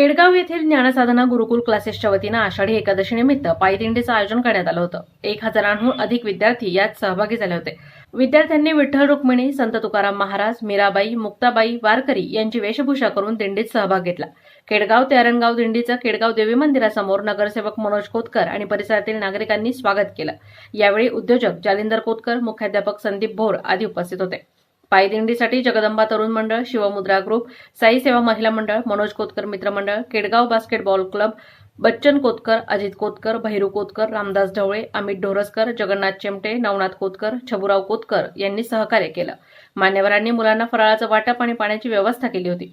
केडगाव येथील ज्ञानसाधना गुरुकुल क्लासेसच्या वतीनं आषाढी एकादशी निमित्त पायदिंडीचं आयोजन करण्यात आलं होतं. एक हजारांहून अधिक विद्यार्थी यात सहभागी झाले होते. विद्यार्थ्यांनी विठ्ठल रुक्मिणी संत तुकाराम महाराज मीराबाई मुक्ताबाई वारकरी यांची वेशभूषा करून दिंडीत सहभाग घेतला. केडगाव ते अरणगाव दिंडीचं केडगाव देवी मंदिरासमोर नगरसेवक मनोज कोतकर आणि परिसरातील नागरिकांनी स्वागत केलं. यावेळी उद्योजक जालिंदर कोतकर मुख्याध्यापक संदीप भोर आदी उपस्थित होते. पायदिंडीसाठी जगदंबा तरुण मंडळ शिवमुद्रा ग्रुप साई सेवा महिला मंडळ मनोज कोतकर मित्र मंडळ केडगाव बास्केटबॉल क्लब बच्चन कोतकर अजित कोतकर भैरू कोतकर रामदास ढवळे अमित ढोरसकर जगन्नाथ चिमटे नवनाथ कोतकर छबुराव कोतकर यांनी सहकार्य केलं. मान्यवरांनी मुलांना फराळाचं वाटप आणि पाण्याची व्यवस्था केली होती.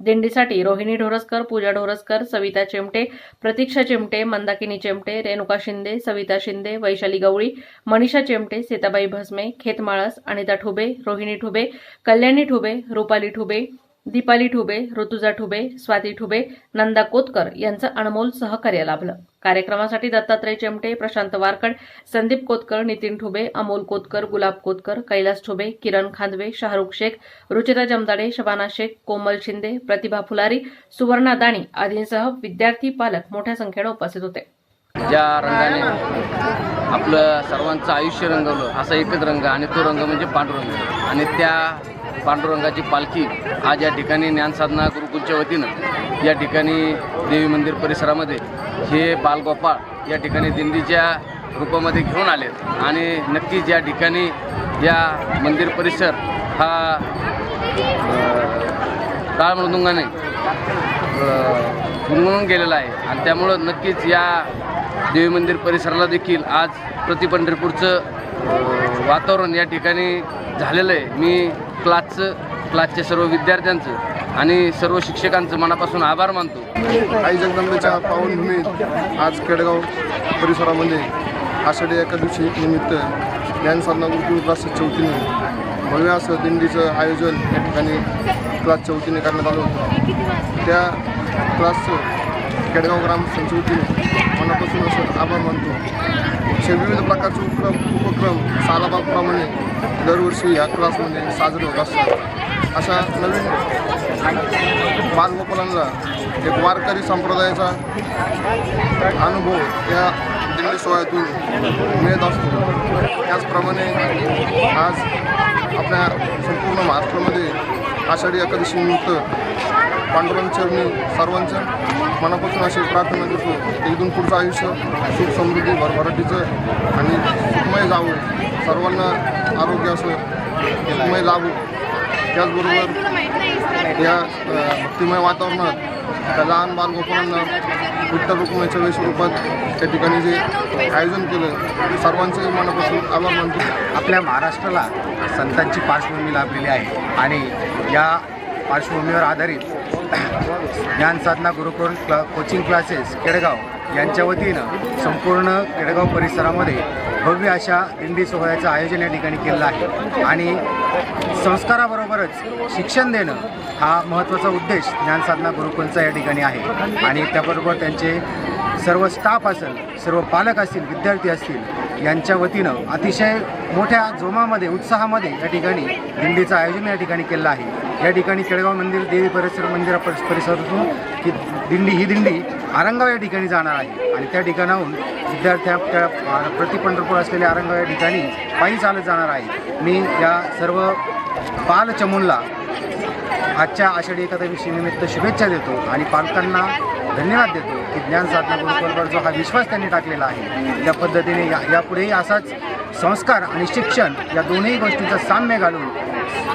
दिंडीसाठी रोहिणी ढोरसकर पूजा ढोरसकर सविता चिमटे प्रतीक्षा चिमटे मंदाकिनी चिमटे रेणुका शिंदे सविता शिंदे वैशाली गवळी मनीषा चिमटे सीताबाई भस्मे खेतमाळस अनिता ठुबे रोहिणी ठुबे कल्याणी ठुबे रुपाली ठुबे दीपाली ठुबे ऋतुजा ठुबे स्वाती ठुबे नंदा कोतकर यांचं अनमोल सहकार्य लाभलं. कार्यक्रमासाठी दत्तात्रय चिमटे प्रशांत वारकड संदीप कोतकर नितीन ठुबे अमोल कोतकर गुलाब कोतकर कैलास ठुबे किरण खांदवे शाहरुख शेख रुचिता जमदाडे शबाना शेख कोमल शिंदे प्रतिभा फुलारी सुवर्णा दाणी आदींसह विद्यार्थी पालक मोठ्या संख्येनं उपस्थित होते. ज्या रंगाने आपलं सर्वांचं आयुष्य रंगवलं असा एकच रंग आणि तो रंग म्हणजे पांडुरंग. आणि त्या पांडुरंगाची पालखी आज या ठिकाणी ज्ञानसाधना गुरुकुलच्या वतीनं या ठिकाणी देवी मंदिर परिसरामध्ये हे बालगोपाळ या ठिकाणी दिंडीच्या रूपामध्ये घेऊन आलेत आणि नक्कीच या ठिकाणी या मंदिर परिसर हा टाळ मृदुंगाने गुणगुणून गेलेला आहे. आणि त्यामुळं नक्कीच या देवी मंदिर परिसराला देखील आज प्रति पंढरपूरचं वातावरण या ठिकाणी झालेलं आहे. मी क्लासचं क्लासच्या सर्व विद्यार्थ्यांचं आणि सर्व शिक्षकांचं मनापासून आभार मानतो. आई जगदंबेच्या पावनभूमीत आज केडगाव परिसरामध्ये आषाढी एकादशी निमित्त ज्ञानसाधना गुरुकुल क्लासच्या वतीने भव्य असं दिंडीचं आयोजन या ठिकाणी क्लासच्या वतीने करण्यात आलं होतं. त्या क्लासचं केडगाव ग्रामस्थांच्या वतीने आपण असं आभार मानतो. असे विविध प्रकारचे उपक्रम उपक्रम सालाबागप्रमाणे दरवर्षी या क्लासमध्ये साजरे होत असतात. अशा नवीन बालगोपालांना एक वारकरी संप्रदायाचा अनुभव या दिंडी सोहळ्यातून मिळत असतो. त्याचप्रमाणे आज आपल्या संपूर्ण महाराष्ट्रामध्ये आषाढी एकादशीनिमित्त पांडुरंग चरणी सर्वांच्या मनापासून अशी प्रार्थना करतो. की इथून पुढचं आयुष्य सुख समृद्धी भरभराटीचं आणि सुखमय जावं. सर्वांना आरोग्य असं सुखमय लाभो. त्याचबरोबर या भक्तिमय वातावरणात त्या लहान बालगोपालांना विठ्ठल रुक्माईच्या वेशरूपात त्या ठिकाणी जे आयोजन केलं सर्वांचे मनापासून आभार मानतो. आपल्या महाराष्ट्राला संतांची पार्श्वभूमी लाभलेली आहे. आणि या पार्श्वभूमीवर आधारित ज्ञानसाधना गुरुकुल क्ला कोचिंग क्लासेस केडगाव यांच्या वतीनं संपूर्ण केडगाव परिसरामध्ये भव्य अशा दिंडी सोहळ्याचं आयोजन या ठिकाणी केलेलं आहे. आणि संस्काराबरोबरच शिक्षण देणं हा महत्त्वाचा उद्देश ज्ञानसाधना गुरुकुलचा या ठिकाणी आहे. आणि त्याबरोबर त्यांचे सर्व स्टाफ असेल सर्व पालक असतील विद्यार्थी असतील यांच्या वतीनं अतिशय मोठ्या जोमामध्ये उत्साहामध्ये या ठिकाणी दिंडीचं आयोजन या ठिकाणी केलं आहे. या ठिकाणी केळगाव मंदिर देवी परिसर मंदिरा परिसरातून की दिंडी ही दिंडी आरंगाव या ठिकाणी जाणार आहे. आणि त्या ठिकाणाहून विद्यार्थ्या त्या प्रति पंढरपूर असलेल्या आरंगाव या ठिकाणी पायी चालत जाणार आहे. मी या सर्व बालचमूंना आजच्या आषाढी एकादशी निमित्त शुभेच्छा देतो आणि पालकांना धन्यवाद देतो की ज्ञान साधना गुरुकुलवर जो हा विश्वास त्यांनी टाकलेला आहे त्या पद्धतीने या यापुढेही असाच संस्कार आणि शिक्षण या दोन्ही गोष्टींचं साम्य घालून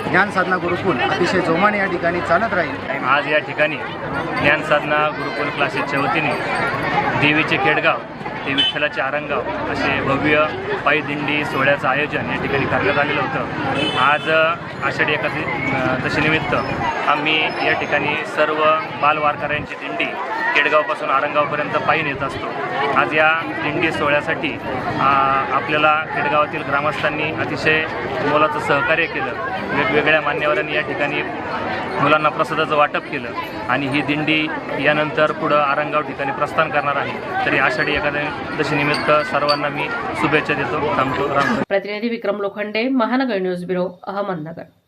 ज्ञान साधना गुरुकुल अतिशय जोमाने या ठिकाणी चालत राहील. आज या ठिकाणी ज्ञान साधना गुरुकुल क्लासेसच्या वतीने देवीचे केडगाव ते विठ्ठलाचे आरंगाव असे भव्य पायी दिंडी सोहळ्याचं आयोजन या ठिकाणी करण्यात आलेलं होतं. आज आषाढी एकादशी दशीनिमित्त आम्ही या ठिकाणी सर्व बालवारकऱ्यांची दिंडी केडगावपासून आरंगावपर्यंत पायी नेत असतो. आज या दिंडी सोहळ्यासाठी आपल्याला केडगावातील ग्रामस्थांनी अतिशय मोलाचं सहकार्य केलं. वेगवेगळ्या मान्यवरांनी या ठिकाणी मुलांना प्रसादाचं वाटप केलं. आणि ही दिंडी यानंतर पुढं आरंगाव ठिकाणी प्रस्थान करणार आहे. तरी आषाढी एकादशी निमित्त सर्वांना मी शुभेच्छा देतो. थांबतो. प्रतिनिधी विक्रम लोखंडे महानगर न्यूज ब्युरो अहमदनगर.